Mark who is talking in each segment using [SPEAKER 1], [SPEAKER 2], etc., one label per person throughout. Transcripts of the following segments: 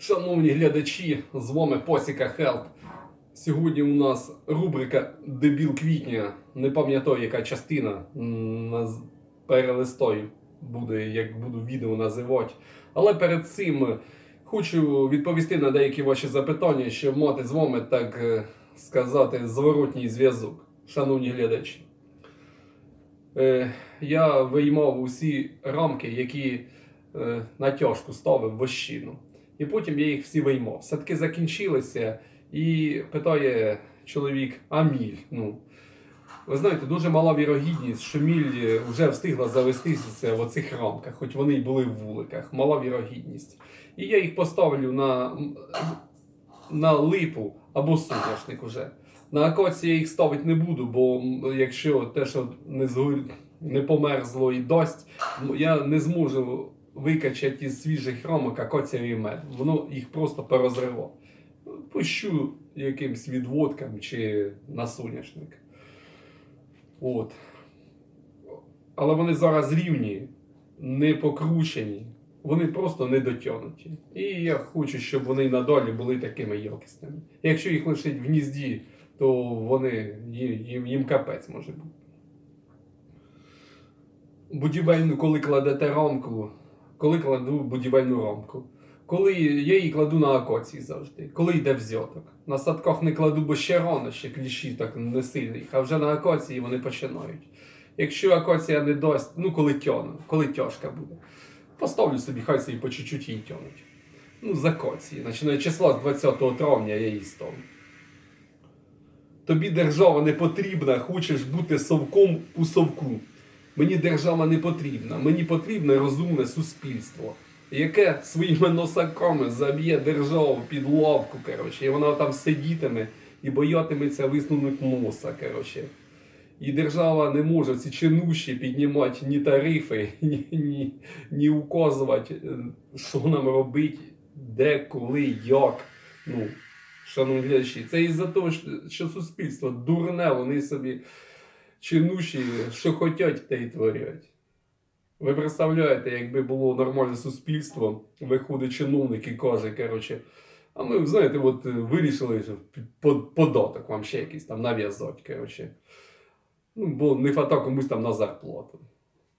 [SPEAKER 1] Шановні глядачі, з вами Посіка Хелп. Сьогодні у нас рубрика Дебіл квітня. Не пам'ятаю, яка частина наз- перелистою буде, як буду відео називати. Але перед цим хочу відповісти на деякі ваші запитання, щоб мати з вами, так е, сказати, зворотній зв'язок. Шановні глядачі. Е, я виймав усі рамки, які е, натяжку ставив в ощину. І потім я їх всі виймав. Садки закінчилися, і питає чоловік, а міль? Ну, ви знаєте, дуже мала вірогідність, що міль вже встигла завестися в оцих рамках, хоч вони й були в вуликах. Мала вірогідність. І я їх поставлю на, на липу або соняшник уже. На акації я їх ставити не буду, бо якщо те, що не, згор... не померзло і дасть, я не зможу викачати із свіжих рамок акоцієвий мед. Воно їх просто порозривало. Пущу якимсь відводкам чи на соняшник. От. Але вони зараз рівні, не покручені, вони просто не дотягнуті. І я хочу, щоб вони надалі були такими якісними. Якщо їх лишить в гнізді, то вони їм, їм капець може бути. Будівельну, коли кладете рамку, коли кладу будівельну рамку. Коли я її кладу на акації завжди, коли йде взяток. На садках не кладу, бо ще рано, ще кліщі так не сильні, а вже на акації вони починають. Якщо акація не дасть, ну коли тяне, коли тяжка буде, поставлю собі, хай собі по чуть-чуть її тянуть. Ну, з акації, починає числа з 20 травня я її ставлю. Тобі держава не потрібна, хочеш бути совком у совку. Мені держава не потрібна, мені потрібне розумне суспільство, яке своїми носаками заб'є державу під лавку, коротше, і вона там сидітиме і боятиметься висунути носа. Коротше. І держава не може ці чинуші піднімати ні тарифи, ні, ні, ні указувати, е, що нам робити, де, коли, як. Ну, шановні глядачі, це із-за того, що суспільство дурне, вони собі чинуші, що хотять, те й творять. Ви представляєте, якби було нормальне суспільство, виходить чиновник і каже, коротше, а ми, знаєте, от е, вирішили, що податок вам ще якийсь там нав'язати, коротше. Ну, бо не фата комусь там на зарплату.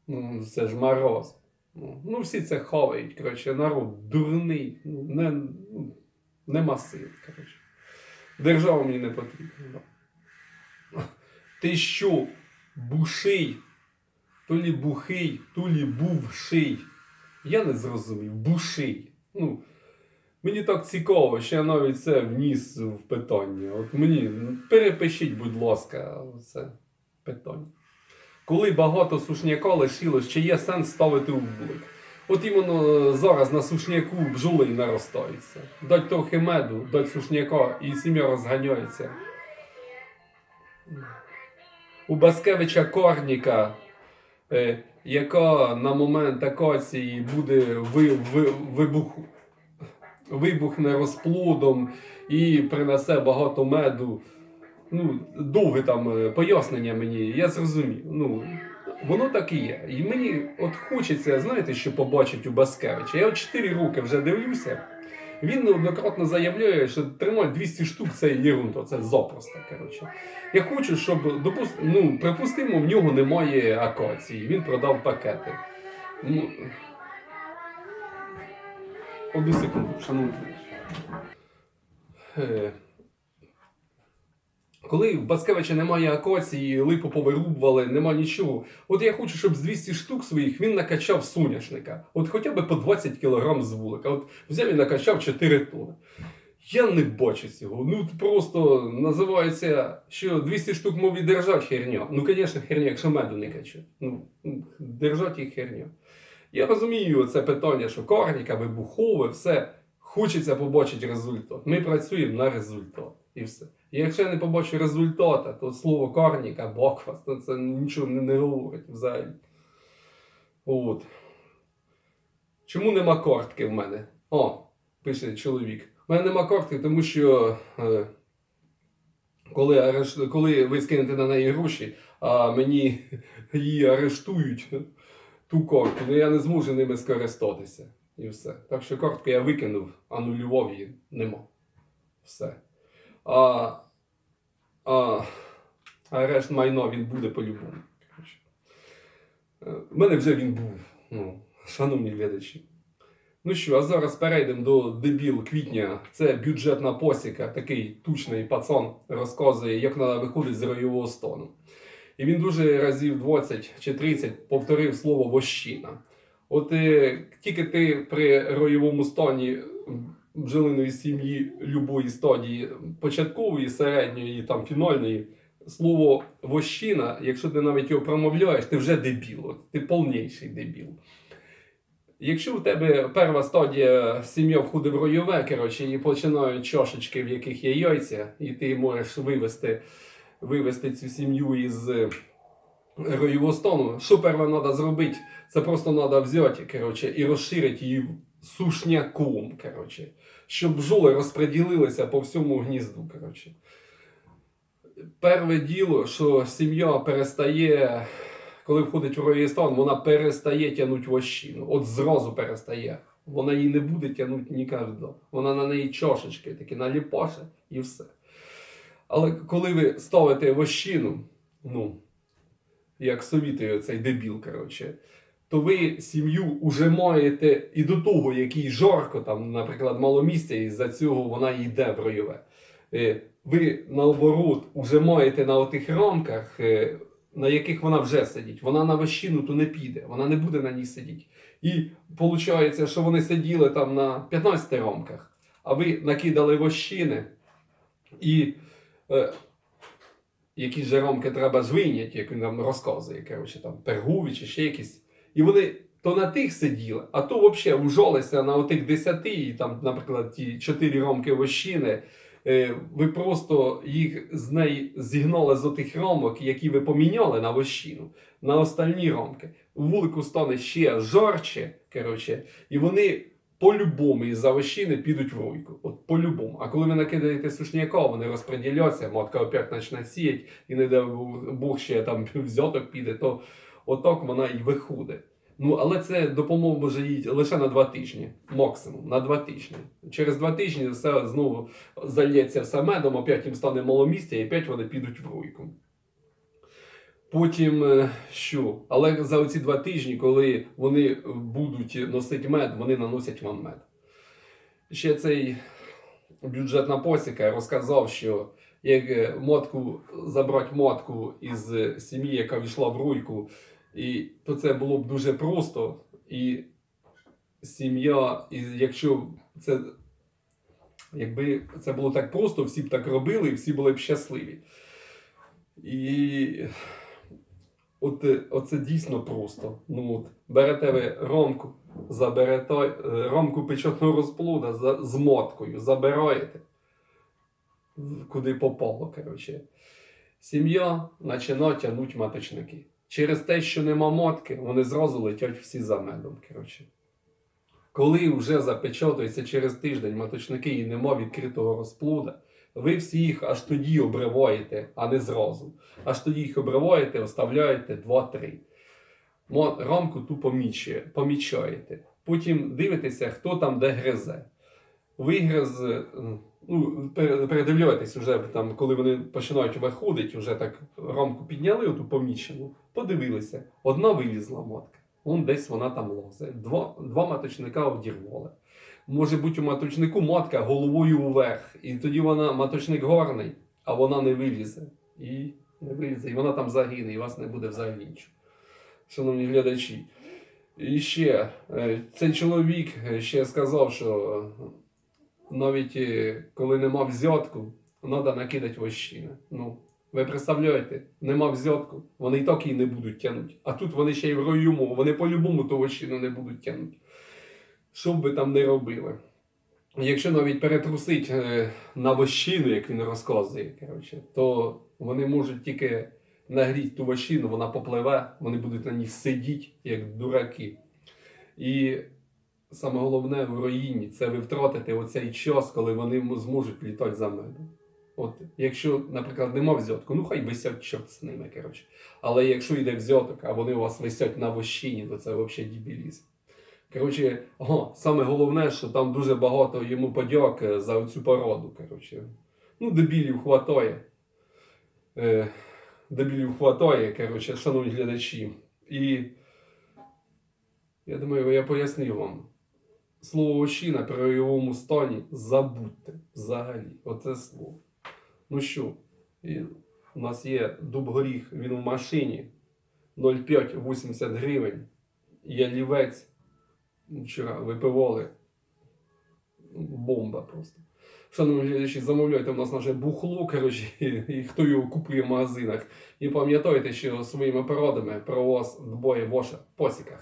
[SPEAKER 1] Ну, це ж мороз. Ну, ну всі це хавають, коротше, народ дурний, ну, не, ну, нема сил, коротше. Держава мені не потрібна. Ти що, буший? То лі бухий, то лі бувший. Я не зрозумів. Буший. Ну, мені так цікаво, що я навіть це вніс в питання. От мені ну, перепишіть, будь ласка, це питання. Коли багато сушняка лишилось, чи є сенс ставити у вулик? От іменно зараз на сушняку бджоли наростаються. Дать трохи меду, дать сушняка і сім'я розганяється. У Баскевича Корніка, е, яка на момент акації буде ви, ви, вибух, вибухне розплодом і принесе багато меду. Ну, довге там е, пояснення мені, я зрозумів. Ну, воно так і є. І мені от хочеться, знаєте, що побачити у Баскевича. Я от 4 роки вже дивлюся. Він неоднократно заявляє, що тримати 200 штук це єрунда, це запросто. Коротше. Я хочу, щоб допуст... ну, припустимо, в нього немає акації, він продав пакети. Ну, одну секунду, шановні. Коли в Баскевича немає акації, липу повирубували, нема нічого. От я хочу, щоб з 200 штук своїх він накачав соняшника. От хоча б по 20 кг з вулика. От взяв і накачав 4 тони. Я не бачу цього. Ну просто називається, що 200 штук мов і держать херня. Ну, звісно, херня, якщо меду не качать. Ну, держать їх херня. Я розумію це питання, що корніка, вибухове, все. Хочеться побачити результат. Ми працюємо на результат. І все. І якщо я не побачу результата, то слово корніка, бокфас, то це нічого не, говорить взагалі. От. Чому нема кортки в мене? О, пише чоловік. У мене нема кортки, тому що е, коли, ареш... коли ви скинете на неї гроші, а мені її арештують, ту кортку, ну я не зможу ними скористатися. І все. Так що картку я викинув, анулював її нема. Все. А, а, а решт майно він буде по-любому. коротше. Е, мене вже він був. Ну, шановні глядачі. Ну що, а зараз перейдемо до дебіл квітня. Це бюджетна посіка, такий тучний пацан розказує, як треба виходити з ройового стану. І він дуже разів 20 чи 30 повторив слово вощина. От е, тільки ти при ройовому стані м, бджолиної сім'ї любої стадії, початкової, середньої, там фінальної, слово вощина, якщо ти навіть його промовляєш, ти вже дебіл. Ти повніший дебіл. Якщо у тебе перша стадія сім'я входить в ройове, коротше, і починають чашечки, в яких є яйця, і ти можеш вивести, вивести цю сім'ю із е, ройового стану, що перше треба зробити? Це просто треба взяти коротше, і розширити її сушняком, коротше, щоб бджоли розподілилися по всьому гнізду. Коротше. Перше діло, що сім'я перестає, коли входить в ройовий стан, вона перестає тягнути вощину. От зразу перестає. Вона її не буде тягнути ніколи. Вона на неї чашечки такі наліпаше і все. Але коли ви ставите вощину, ну, як совітує цей дебіл, коротше, то ви сім'ю уже маєте і до того, який жарко, там, наприклад, мало місця, і за цього вона йде в ройове. Е, Ви наоборот уже маєте на отих рамках, е, на яких вона вже сидить. Вона на вощину то не піде, вона не буде на ній сидіти. І виходить, що вони сиділи там на 15 рамках, а ви накидали вощини і. Е, які ж рамки треба ж вийняти, як він нам розказує, коротше, там пергові чи ще якісь. І вони то на тих сиділи, а то взагалі ужалися на отих 10, і там, наприклад, ті 4 рамки вощини. Е, Ви просто їх з неї зігнали з отих рамок, які ви поміняли на вощину, на остальні рамки. Вулику стане ще жарче, коротше, і вони по-любому із за вощини підуть в руйку. От по-любому. А коли ви накидаєте сушняка, вони розподіляться, матка опять почне сіяти, і не дай Бог ще там взяток піде, то отак вона і виходить. Ну, але це допомога може їй лише на два тижні, максимум, на два тижні. Через два тижні все знову зальється все медом, опять їм стане мало місця, і опять вони підуть в руйку. Потім е, що? Але за оці два тижні, коли вони будуть носити мед, вони наносять вам мед. Ще цей бюджетна посіка розказав, що як е, мотку забрати мотку із сім'ї, яка війшла в руйку, і то це було б дуже просто. І сім'я, і якщо це якби це було так просто, всі б так робили, і всі були б щасливі. І от, е, оце дійсно просто. Ну, от, берете ви ромку, заберете е, ромку печатного розплода за, з моткою, забираєте, куди попало, коротше. Сім'я починає тягнути маточники. Через те, що нема мотки, вони зразу летять всі за медом. Коротше. Коли вже запечатується через тиждень маточники і нема відкритого розплода, ви всі їх аж тоді обриваєте, а не зразу. Аж тоді їх обриваєте, оставляєте 2-3. Мо- Рамку ту помічаєте. Потім дивитеся, хто там де гризе. Вигриз, е, ну, пере- вже там, коли вони починають виходити, вже так рамку підняли, оту помічену, подивилися. Одна вилізла матка. Вон десь вона там лозе. Два, два маточника одірвали. Може бути у маточнику матка головою вверх. І тоді вона маточник горний, а вона не вилізе. І не вилізе, і вона там загине, і вас не буде взагалі нічого. Шановні глядачі. І ще е, цей чоловік е, ще сказав, що навіть е, коли нема взятку, треба накидати вощини. Ну, ви представляєте, нема взятку, вони і так її не будуть тягнути. А тут вони ще й в ройому, вони по-любому ту вощину не будуть тягнути. Що б ви там не робили. Якщо навіть перетрусить е, на вощину, як він розказує, коротше, то вони можуть тільки нагріти ту вощину, вона попливе, вони будуть на ній сидіти, як дураки. І саме головне в руїні це ви втратите оцей час, коли вони зможуть літати за медом. От, якщо, наприклад, нема взятку, ну хай висять чорт з ними, коротше. Але якщо йде взяток, а вони у вас висять на вощині, то це взагалі дебілізм. Коротше, о, саме головне, що там дуже багато йому подяк е, за цю породу. Коротше. Ну, дебілів хватає. Е, дебілів хватає, коротше, шановні глядачі. І я думаю, я пояснив вам. Слово «ощина» при його стані забудьте взагалі. Оце слово. Ну що, і у нас є дуб горіх, він в машині 0,5-80 гривень. Є лівець. Вчора випивали. Бомба просто. Шановні глядачі, замовляйте у нас наше бухло, коротше, і, і хто його купує в магазинах. І пам'ятайте, що своїми порадами про вас дбає ваша посіка.